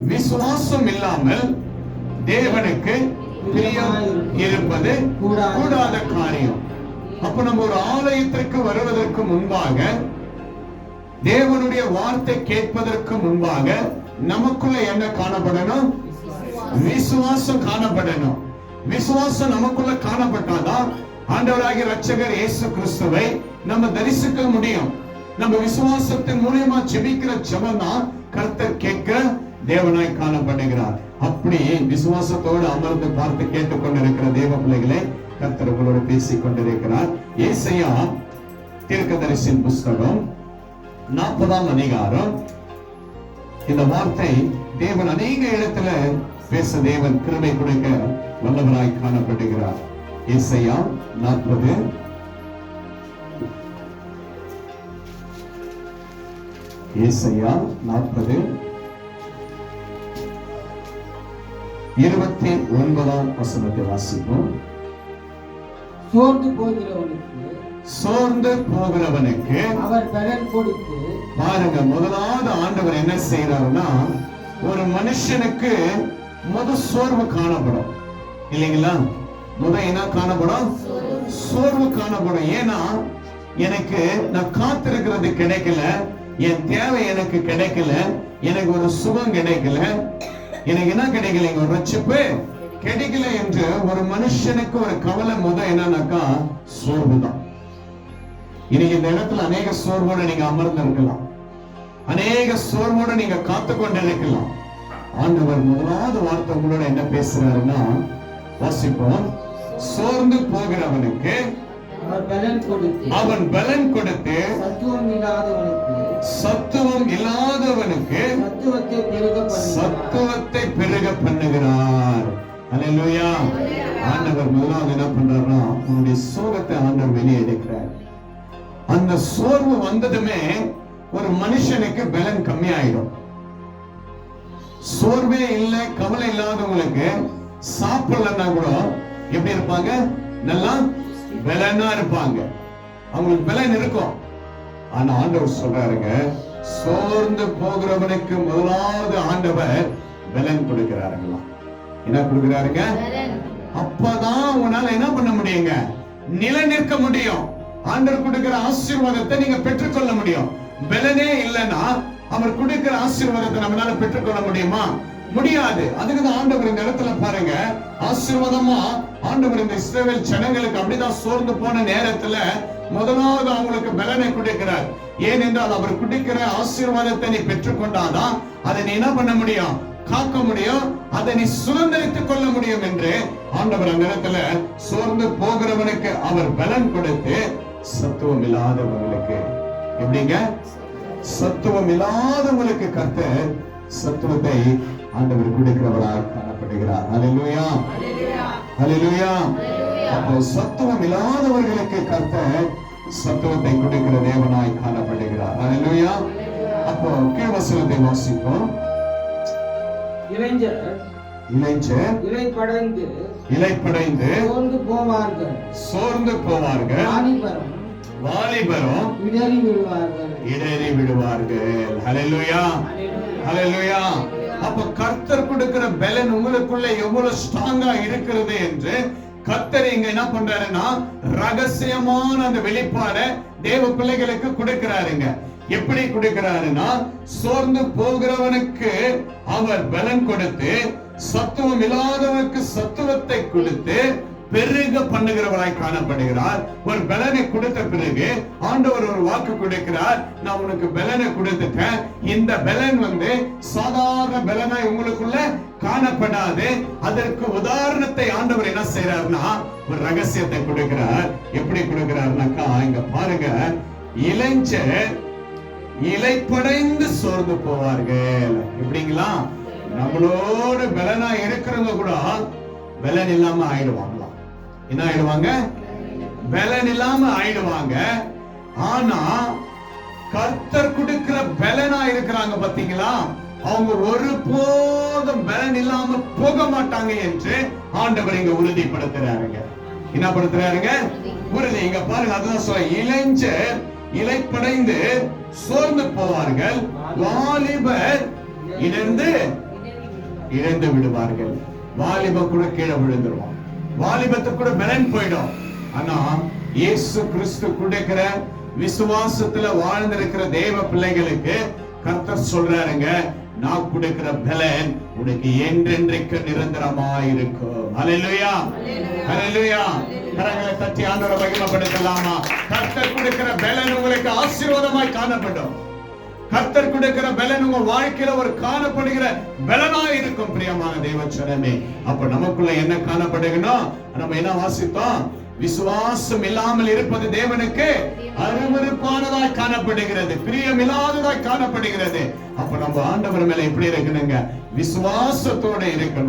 விசுவாசம் இல்லாமல் தேவனுக்கு பிரியம் இருப்பது கூடாத. காரியம். அப்ப நம்ம ஒரு ஆலயத்திற்கு வருவதற்கு முன்பாக தேவனுடைய வார்த்தை கேட்பதற்கு முன்பாக நமக்குள்ள என்ன காணப்படணும்? விசுவாசம் காணப்படணும். விசுவாசம் நமக்குள்ள காணப்பட்டாதான் ஆண்டவராகிய ரட்சகர் இயேசு கிறிஸ்துவை நம்ம தரிசிக்க முடியும். நம்ம விசுவாசத்தின் மூலியமா ஜெபிக்கிற ஜெபம் தான் கர்த்தர் கேட்கிற தேவனாய் காணப்படுகிறார். அப்படி விசுவாசத்தோடு அமர்ந்து பார்த்து கேட்டுக்கொண்டிருக்கிற தேவ பிள்ளைகளை கர்த்தர் உங்களோடு பேசிக் கொண்டிருக்கிறார். ஏசையா தீர்க்கதரிசின் புஸ்தகம் நாற்பதாம் அதிகாரம். இந்த வார்த்தை தேவன் அநேக இடத்துல பேச தேவன் கிருமை கொடுக்க வல்லவராய் காணப்படுகிறார். இசையா நாற்பது. ஏசையா நாற்பது. இருபத்தி ஒன்பதாம் வசனத்தை வாசிப்போம். சோர்ந்து போகிறவனுக்கு சோர்ந்து போகிறவனுக்கு அவர் பலன் கொடுத்து பாருங்க முதலாவது ஆண்டவர் என்ன செய்யறாருன்னா ஒரு மனுஷனுக்கு முத சோர்வு காணப்படும். இல்லைங்களா? முத என்ன காணப்படும்? சோர்வு காணப்படும். ஏன்னா எனக்கு நான் காத்திருக்கிறது கிடைக்கல என் தேவை எனக்கு கிடைக்கல எனக்கு ஒரு சுகம் கிடைக்கல. எனக்கு என்ன கிடைக்கல? ஒரு ரட்சிப்பு கிடைக்கல என்று ஒரு மனுஷனுக்கு ஒரு கவலை முத என்னன்னாக்கா சோர்வு தான் இன்னைக்கு இந்த இடத்துல அநேக சோர்வோட நீங்க அமர்ந்து இருக்கலாம் அநேக சோர்வோட நீங்க காத்து கொண்டு இருக்கலாம் ஆண்டவர் முதலாவது வார்த்தை உங்களோட என்ன பேசுறாருன்னா வாசிப்போம். சோர்ந்து போகிறவனுக்கு அவன் பலன் கொடுத்து சத்துவம் இல்லாதவனுக்கு சத்துவம் இல்லாதவனுக்கு சத்துவத்தை பெருக பண்ணுகிறார். சத்துவத்தை ஆண்டவர் முதலாவது என்ன பண்றாருன்னா உன்னுடைய சோகத்தை ஆண்டவர் வெளியே எடுக்கிறார் அந்த சோர்வு வந்ததுமே ஒரு மனுஷனுக்கு பலன் கம்மியாயிடும். சோர்வே இல்லை கவலை இல்லாதவங்களுக்கு சாப்பிடலன்னா கூட எப்படி இருப்பாங்க? நல்லா பலனா இருப்பாங்க. அவங்களுக்கு பலன் இருக்கும். ஆனா ஆண்டவர் சொல்றாருங்க சோர்ந்து போகிறவனுக்கு முதலாவது ஆண்டவர் பலன் கொடுக்கிறாருங்களா என்ன கொடுக்கிறாருங்க? அப்பதான் உங்களால என்ன பண்ண முடியுங்க? நிலை நிற்க முடியும். ஆண்டவர் கொடுக்கிற ஆசீர்வாதத்தை நீங்க பெற்றுக்கொள்ள முடியும். பலனே இல்லைன்னா அவர் கொடுக்கிற ஆசீர்வாதத்தை நம்மளால பெற்றுக்கொள்ள முடியுமா? முடியாது. அதுக்கு தான் ஆண்டவர் இந்த இடத்துல பாருங்க ஆசீர்வாதமா ஆண்டவர் இந்த இஸ்ரவேல் ஜனங்களுக்கு அப்படிதான் சோர்ந்து போன நேரத்துல முதலாவது அவங்களுக்கு பலனை கொடுக்கிறார். ஏனென்றால் அவர் குடிக்கிற ஆசீர்வாதத்தை நீ பெற்றுக்கொண்டாதான் அதை நீ என்ன பண்ண முடியும்? காக்க முடியும் அதை நீ சுதந்திரித்துக் கொள்ள முடியும் என்று ஆண்டவர் அந்த இடத்துல சோர்ந்து போகிறவனுக்கு அவர் பலன் கொடுத்து சத்துவம் இல்லாதவங்களுக்கு எப்படிங்க? சத்துவம் இல்லாதவங்களுக்கு கர்த்தர் சத்துவத்தை ஆண்டவர் கொடுக்கிறவராக காணப்படுகிறார். ஹalleluya ஹalleluya அப்போ சத்துவம் இல்லாதவர்களுக்கு கத்த சத்துவத்தை கொடுக்கிற தேவனாய் காணப்படுகிறார். ஹalleluya அப்போ கீழ் வசனத்தை வாசிப்போம். இளைஞர். இளைஞர். இலைப்படைந்து இலைப்படைந்து சோர்ந்து போவார்கள். சோர்ந்து போவார்கள். வாலிபரம் வாலிபரும் இடறி விடுவார்கள். இடறி விடுவார்கள். ஹalleluya. ஹalleluya. அப்ப கர்த்தர் கொடுக்கிற பலன் உங்களுக்குள்ள எவ்வளவு ஸ்ட்ராங்கா இருக்கிறது என்று கர்த்தர் இங்க என்ன பண்றாருன்னா ரகசியமான அந்த வெளிப்பாட தேவ பிள்ளைகளுக்கு கொடுக்கிறாருங்க. எப்படி கொடுக்கிறாருன்னா சோர்ந்து போகிறவனுக்கு அவர் பலன் கொடுத்து சத்துவம் இல்லாதவனுக்கு சத்துவத்தை கொடுத்து பெருக பண்ணுகிறவராய் காணப்படுகிறார். ஒரு பலனை கொடுத்த பிறகு ஆண்டவர் ஒரு வாக்கு கொடுக்கிறார் நான் உனக்கு பலனை கொடுத்துட்டேன். இந்த பலன் வந்து சாதாரண பலனாய் உங்களுக்குள்ள காணப்படாது. அதற்கு உதாரணத்தை ஆண்டவர் என்ன செய்யறாருன்னா ஒரு ரகசியத்தை கொடுக்கிறார். எப்படி கொடுக்கிறாருனாக்கா இங்க பாருங்க. இளைஞர் இலைப்படைந்து சோர்ந்து போவார்கள். எப்படிங்களா? நம்மளோட பலனா இருக்கிறவங்க கூட பலன் இல்லாம ஆயிடுவாங்களாம் என்ன ஆயிடுவாங்க? பலன் இல்லாம ஆயிடுவாங்க. ஆனா கர்த்தர் கொடுக்கிற பலனா இருக்கிறாங்க பாத்தீங்களா? அவங்க ஒரு போதும் பலன் இல்லாம போக மாட்டாங்க என்று ஆண்டவர் இங்க உறுதிப்படுத்துறாருங்க. என்ன படுத்துறாருங்க? உறுதி. இங்க பாருங்க அதுதான் சொல்ல இளைஞர் இலைப்படைந்து சோர்ந்து போவார்கள் வாலிபர் இணைந்து இழந்து விடுவார்கள். வாலிப கூட கீழே விழுந்துருவான். வாலிபத்தை கூட பலன் போயிடும். ஆனா இயேசு கிறிஸ்து கொடுக்கிற விசுவாசத்துல வாழ்ந்திருக்கிற தேவ பிள்ளைகளுக்கு கர்த்தர் சொல்றாருங்க நான் கொடுக்கிற பலன் உனக்கு என்றென்றைக்கு நிரந்தரமா இருக்கும் ஹalleluya ஹalleluya கரங்களை தட்டி ஆண்டவரை மகிமைப்படுத்தலாமா? கர்த்தர் கொடுக்கிற பலன் உங்களுக்கு ஆசீர்வாதமாய் காணப்படும். கர்த்தர் கொடுக்கிற பலன் உங்க வாழ்க்கையில ஒரு காணப்படுகிற பலனா இருக்கும் பிரியமான தேவச்சரமே அப்ப நமக்குள்ள என்ன காணப்படுகணும் நம்ம என்ன வாசித்தோம்? விசுவாசம் இல்லாமல் இருப்பது தேவனுக்கு அருவருப்பானதாய் காணப்படுகிறது பிரியமில்லாததாய் காணப்படுகிறது. அப்ப நம்ம ஆண்டவர் மேல எப்படி இருக்கணுங்க? விசுவாசத்தோட இருக்கணும்.